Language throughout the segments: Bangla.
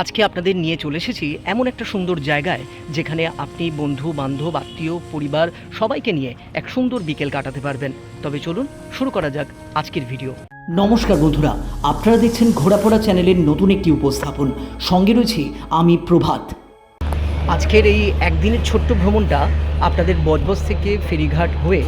আজকে আপনাদের নিয়ে চলে এসেছি এমন একটা সুন্দর জায়গায় যেখানে আপনি বন্ধু বান্ধব আত্মীয় পরিবার সবাইকে নিয়ে এক সুন্দর বিকেল কাটাতে পারবেন। তবে চলুন শুরু করা যাক আজকের ভিডিও। নমস্কার বন্ধুরা আপনারা দেখছেন ঘোরাফোরা চ্যানেলের নতুন একটি উপস্থাপন। সঙ্গে রয়েছি আমি প্রভাত। আজকের এই একদিনের ছোট্ট ভ্রমণটা আপনাদের বজবজ থেকে ফেরিঘাট হয়ে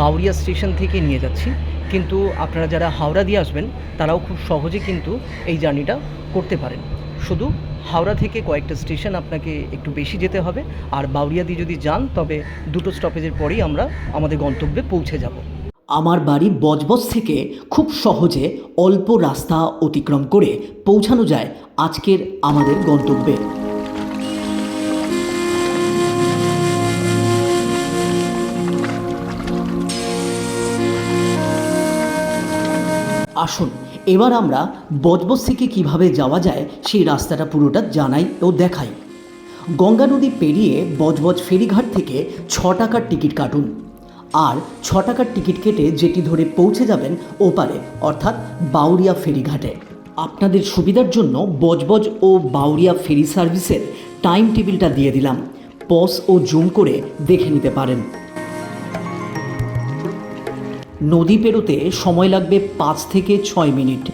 বাউরিয়া স্টেশন থেকে নিয়ে যাচ্ছি। কিন্তু আপনারা যারা হাওড়া দিয়ে আসবেন তারাও খুব সহজে কিন্তু এই জার্নিটা করতে পারেন। শুধু হাওড়া থেকে কয়েকটা স্টেশন আপনাকে একটু বেশি যেতে হবে। আর বাউরিয়া দিয়ে যদি যান, তবে দুটো স্টপেজের পরেই আমরা আমাদের গন্তব্যে পৌঁছে যাব। আমার বাড়ি বজবজ থেকে খুব সহজে অল্প রাস্তা অতিক্রম করে পৌঁছানো যায় আজকের আমাদের গন্তব্যে। আসুন এবার আমরা বজবজ থেকে কীভাবে যাওয়া যায় সেই রাস্তাটা পুরোটা জানাই ও দেখাই। গঙ্গা নদী পেরিয়ে বজবজ ফেরিঘাট থেকে ছ টাকার টিকিট কাটুন। আর ছ টাকার টিকিট কেটে যেটি ধরে পৌঁছে যাবেন ওপারে, অর্থাৎ বাউরিয়া ফেরিঘাটে। আপনাদের সুবিধার জন্য বজবজ ও বাউরিয়া ফেরি সার্ভিসের টাইম টেবিলটা দিয়ে দিলাম। পজ ও জুম করে দেখে নিতে পারেন। নদী পেরোতে সময় লাগবে পাঁচ থেকে ছয় মিনিট।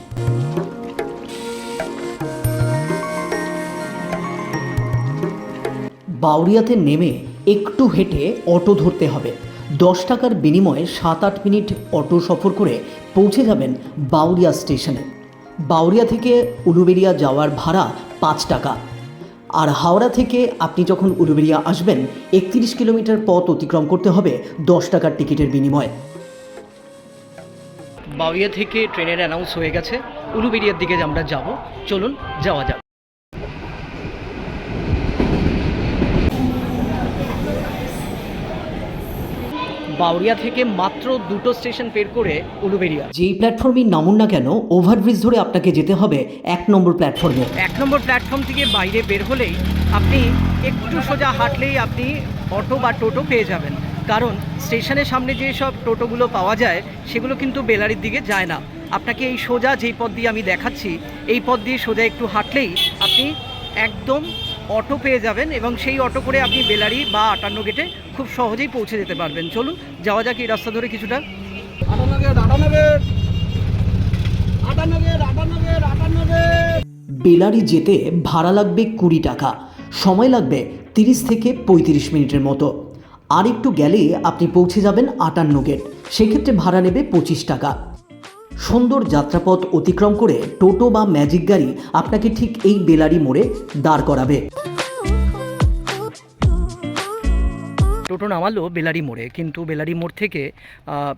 বাউরিয়াতে নেমে একটু হেঁটে অটো ধরতে হবে। দশ টাকার বিনিময়ে সাত আট মিনিট অটো সফর করে পৌঁছে যাবেন বাউরিয়া স্টেশনে। বাউরিয়া থেকে উলুবেরিয়া যাওয়ার ভাড়া পাঁচ টাকা। আর হাওড়া থেকে আপনি যখন উলুবেরিয়া আসবেন, একত্রিশ কিলোমিটার পথ অতিক্রম করতে হবে দশ টাকার টিকিটের বিনিময়ে। বাউরিয়া থেকে ট্রেনের অ্যানাউন্স হয়ে গেছে। উলুবেরিয়ার দিকে আমরা যাব চলুন যাওয়া যাক। বাউরিয়া থেকে মাত্র দুটো স্টেশন পের করে উলুবেরিয়া যেই প্ল্যাটফর্মে নামুন না কেন ওভারব্রিজ ধরে আপনাকে যেতে হবে এক নম্বর প্ল্যাটফর্মে। এক নম্বর প্ল্যাটফর্ম থেকে বাইরে বের হলেই আপনি একটু সোজা হাঁটলেই আপনি অটো বা টোটো পেয়ে যাবেন। কারণ স্টেশনের সামনে যে সব টোটোগুলো পাওয়া যায় সেগুলো কিন্তু বেলারির দিকে যায় না। আপনাকে এই সোজা যেই পথ দিয়ে আমি দেখাচ্ছি এই পথ দিয়ে সোজা একটু হাঁটলেই আপনি একদম অটো পেয়ে যাবেন এবং সেই অটো করে আপনি বেলারি বা আটান্ন গেটে খুব সহজেই পৌঁছে যেতে পারবেন। চলুন যাওয়া যাক এই রাস্তা ধরে কিছুটা। আটানগর আটানগর আটানগর আটানগর আটানগর বেলারি যেতে ভাড়া লাগবে কুড়ি টাকা। সময় লাগবে তিরিশ থেকে পঁয়ত্রিশ মিনিটের মতো। আর একটু গেলে আপনি পৌঁছে যাবেন আটান্ন গেট সেক্ষেত্রে ভাড়া নেবে পঁচিশ টাকা। সুন্দর যাত্রাপথ অতিক্রম করে টোটো বা ম্যাজিক গাড়ি আপনাকে ঠিক এই বেলারি মোড়ে দাঁড় করাবে। টোটো নামালো বেলারি মোড়ে, কিন্তু বেলারি মোড় থেকে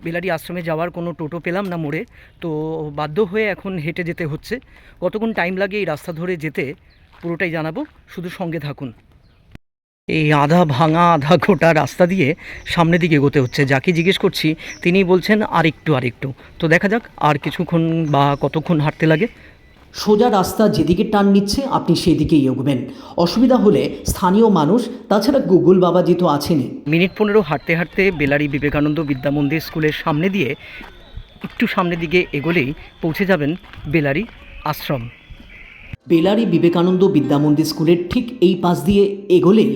বেলারি আশ্রমে যাওয়ার কোনো টোটো পেলাম না মোড়ে, তো বাধ্য হয়ে এখন হেঁটে যেতে হচ্ছে। কতক্ষণ টাইম লাগে এই রাস্তা ধরে যেতে, পুরোটাই জানাব। শুধু সঙ্গে থাকুন। এই আধা ভাঙা আধা গোটা রাস্তা দিয়ে সামনের দিকে এগোতে হচ্ছে। যাকে জিজ্ঞেস করছি তিনি বলছেন আর একটু আর একটু তো দেখা যাক আর কিছুক্ষণ বা কতক্ষণ হাঁটতে লাগে। সোজা রাস্তা যেদিকে টান নিচ্ছে আপনি সেদিকেই এগোবেন। অসুবিধা হলে স্থানীয় মানুষ তাছাড়া গুগল বাবাজি তো আছেনই। মিনিট পনেরো হাঁটতে হাঁটতে বেলারি বিবেকানন্দ বিদ্যা মন্দির স্কুলের সামনে দিয়ে একটু সামনের দিকে এগোলেই পৌঁছে যাবেন বেলারি আশ্রম। বেলারি বিবেকানন্দ বিদ্যামন্দির স্কুলের ঠিক এই পাশ দিয়ে এগোলেই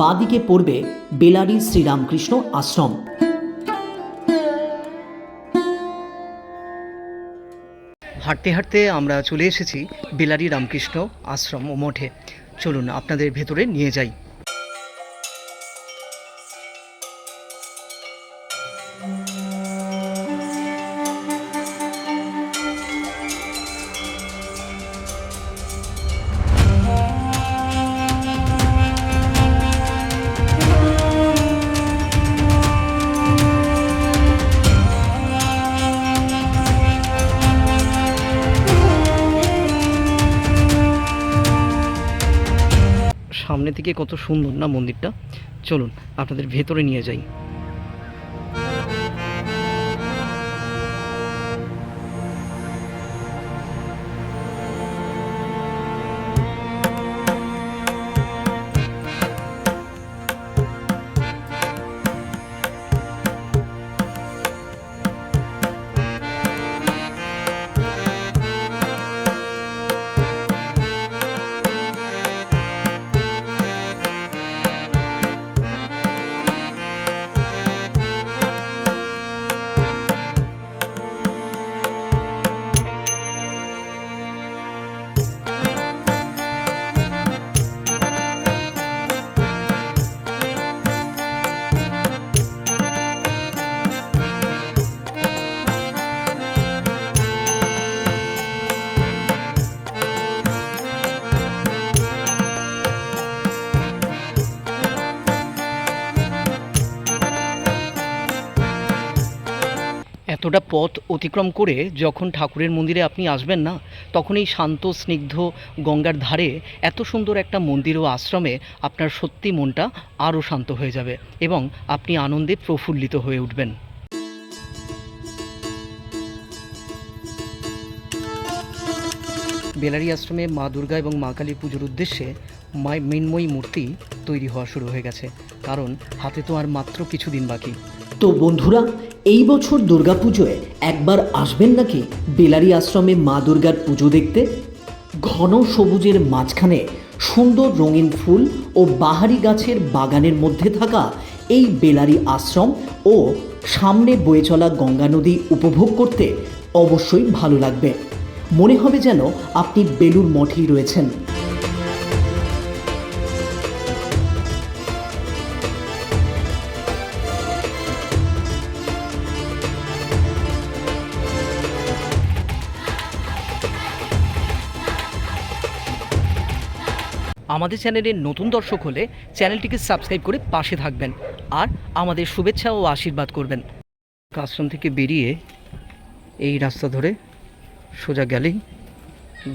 বাদিকে পড়বে বেলারি শ্রীরামকৃষ্ণ আশ্রম। হাঁটতে হাঁটতে আমরা চলে এসেছি বেলারি রামকৃষ্ণ আশ্রম ও মঠে। চলুন আপনাদের ভেতরে নিয়ে যাই। থেকে কত সুন্দর না মন্দিরটা? চলুন আপনাদের ভেতরে নিয়ে যাই। এতটা পথ অতিক্রম করে যখন ঠাকুরের মন্দিরে আপনি আসবেন না, তখন এই শান্ত, স্নিগ্ধ গঙ্গার ধারে এত সুন্দর একটা মন্দির ও আশ্রমে আপনার সত্যি মনটা আরও শান্ত হয়ে যাবে এবং আপনি আনন্দে প্রফুল্লিত হয়ে উঠবেন। বেলারি আশ্রমে মা দুর্গা এবং মা কালীর পুজোর উদ্দেশ্যে মা মৃন্ময়ী মূর্তি তৈরি হওয়া শুরু হয়ে গেছে। কারণ হাতে তো আর মাত্র কিছুদিন বাকি। তো বন্ধুরা, এই বছর দুর্গাপুজোয় একবার আসবেন নাকি বেলারি আশ্রমে মা দুর্গার পুজো দেখতে? ঘন সবুজের মাঝখানে সুন্দর রঙিন ফুল ও বাহারি গাছের বাগানের মধ্যে থাকা এই বেলারি আশ্রম ও সামনে বয়ে চলা গঙ্গা নদী উপভোগ করতে অবশ্যই ভালো লাগবে। মনে হবে যেন আপনি বেলুর মঠেই রয়েছেন। আমাদের চ্যানেলের নতুন দর্শক হলে চ্যানেলটিকে সাবস্ক্রাইব করে পাশে থাকবেন আর আমাদের শুভেচ্ছা ও আশীর্বাদ করবেন। আশ্রম থেকে বেরিয়ে এই রাস্তা ধরে সোজা গেলেই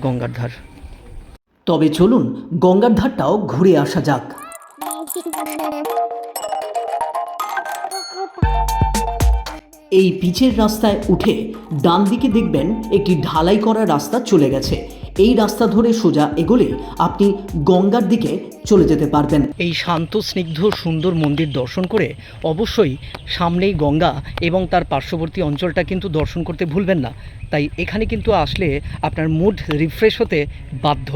গঙ্গার ধার। তবে চলুন, গঙ্গার ধারটাও ঘুরে আসা যাক। এই পিচের রাস্তায় উঠে ডান দিকে দেখবেন একটি ঢালাই করা রাস্তা চলে গেছে। এই রাস্তা ধরে সোজা এগোলে আপনি গঙ্গার দিকে চলে যেতে পারবেন। এই শান্ত, স্নিগ্ধ, সুন্দর মন্দির দর্শন করে অবশ্যই সামনেই গঙ্গা এবং তার পার্শ্ববর্তী অঞ্চলটা কিন্তু দর্শন করতে ভুলবেন না। তাই এখানে কিন্তু আসলে আপনার মুড রিফ্রেশ হতে বাধ্য।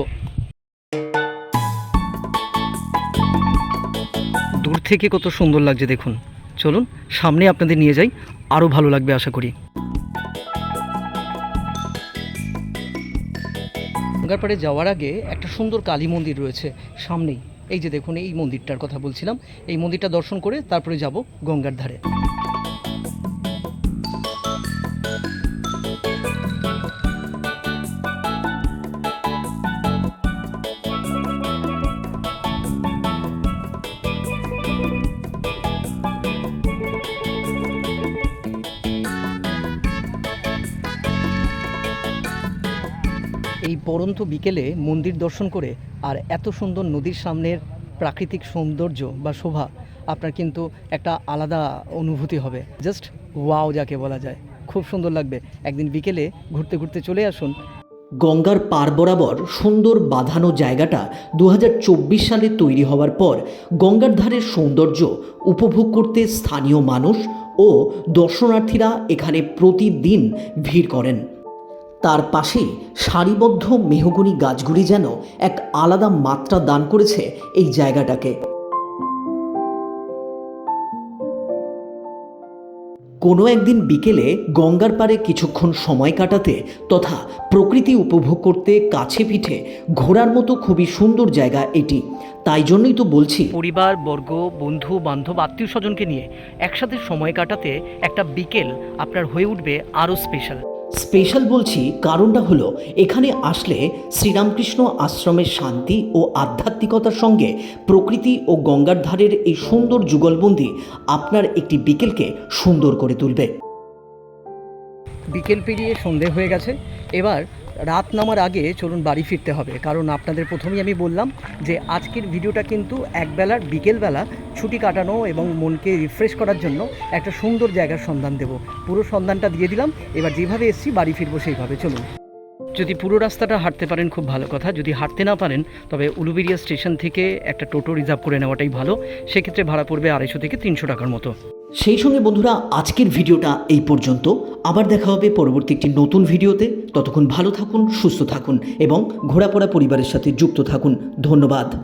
দূর থেকে কত সুন্দর লাগছে দেখুন। চলুন, সামনে আপনাদের নিয়ে যাই। আরও ভালো লাগবে আশা করি। গঙ্গার পাড়ে যাওয়ার আগে একটা সুন্দর কালী মন্দির রয়েছে সামনেই। এই যে দেখুন, এই মন্দিরটার কথা বলছিলাম। এই মন্দিরটা দর্শন করে তারপরে যাব গঙ্গার ধারে। এই পরন্ত বিকেলে মন্দির দর্শন করে আর এত সুন্দর নদীর সামনের প্রাকৃতিক সৌন্দর্য বা শোভা, আপনার কিন্তু একটা আলাদা অনুভূতি হবে। জাস্ট ওয়াও যাকে বলা যায়। খুব সুন্দর লাগবে। একদিন বিকেলে ঘুরতে ঘুরতে চলে আসুন। গঙ্গার পার বরাবর সুন্দর বাঁধানো জায়গাটা দু হাজার চব্বিশ সালে তৈরি হওয়ার পর গঙ্গার ধারের সৌন্দর্য উপভোগ করতে স্থানীয় মানুষ ও দর্শনার্থীরা এখানে প্রতিদিন ভিড় করেন। তার পাশেই সারিবদ্ধ মেহগনি গাছগুলি যেন এক আলাদা মাত্রা দান করেছে এই জায়গাটাকে। কোনো একদিন বিকেলে গঙ্গার পাড়ে কিছুক্ষণ সময় কাটাতে তথা প্রকৃতি উপভোগ করতে কাছে পিঠে ঘোরার মতো খুবই সুন্দর জায়গা এটি। তাই জন্যই তো বলছি, পরিবার, বর্গ, বন্ধু, বান্ধব, আত্মীয় স্বজনকে নিয়ে একসাথে সময় কাটাতে একটা বিকেল আপনার হয়ে উঠবে আরও স্পেশাল স্পেশাল বলছি কারণটা হলো, এখানে আসলে শ্রীরামকৃষ্ণ আশ্রমের শান্তি ও আধ্যাত্মিকতার সঙ্গে প্রকৃতি ও গঙ্গার ধারের এই সুন্দর যুগলবন্দি আপনার একটি বিকেলকে সুন্দর করে তুলবে। বিকেল পেরিয়ে সন্ধে হয়ে গেছে। এবার রাত নামার আগে চলুন বাড়ি ফিরতে হবে। কারণ আপনাদের প্রথমেই আমি বললাম যে আজকের ভিডিওটা কিন্তু একবেলার বিকেলবেলা ছুটি কাটানো এবং মনকে রিফ্রেশ করার জন্য একটা সুন্দর জায়গার সন্ধান দেব। পুরো সন্ধানটা দিয়ে দিলাম। এবার যেভাবে এসছি বাড়ি ফিরবো সেইভাবে। চলুন। যদি পুরো রাস্তাটা হাঁটতে পারেন, খুব ভালো কথা। যদি হাঁটতে না পারেন, তবে উলুবেরিয়া স্টেশন থেকে একটা টোটো রিজার্ভ করে নেওয়াটাই ভালো। সেক্ষেত্রে ভাড়া পড়বে আড়াইশো থেকে তিনশো টাকার মতো। সেই সঙ্গে বন্ধুরা, আজকের ভিডিওটা এই পর্যন্ত। আবার দেখা হবে পরবর্তী একটি নতুন ভিডিওতে। ততক্ষণ ভালো থাকুন, সুস্থ থাকুন এবং ঘোরাপড়া পরিবারের সাথে যুক্ত থাকুন। ধন্যবাদ।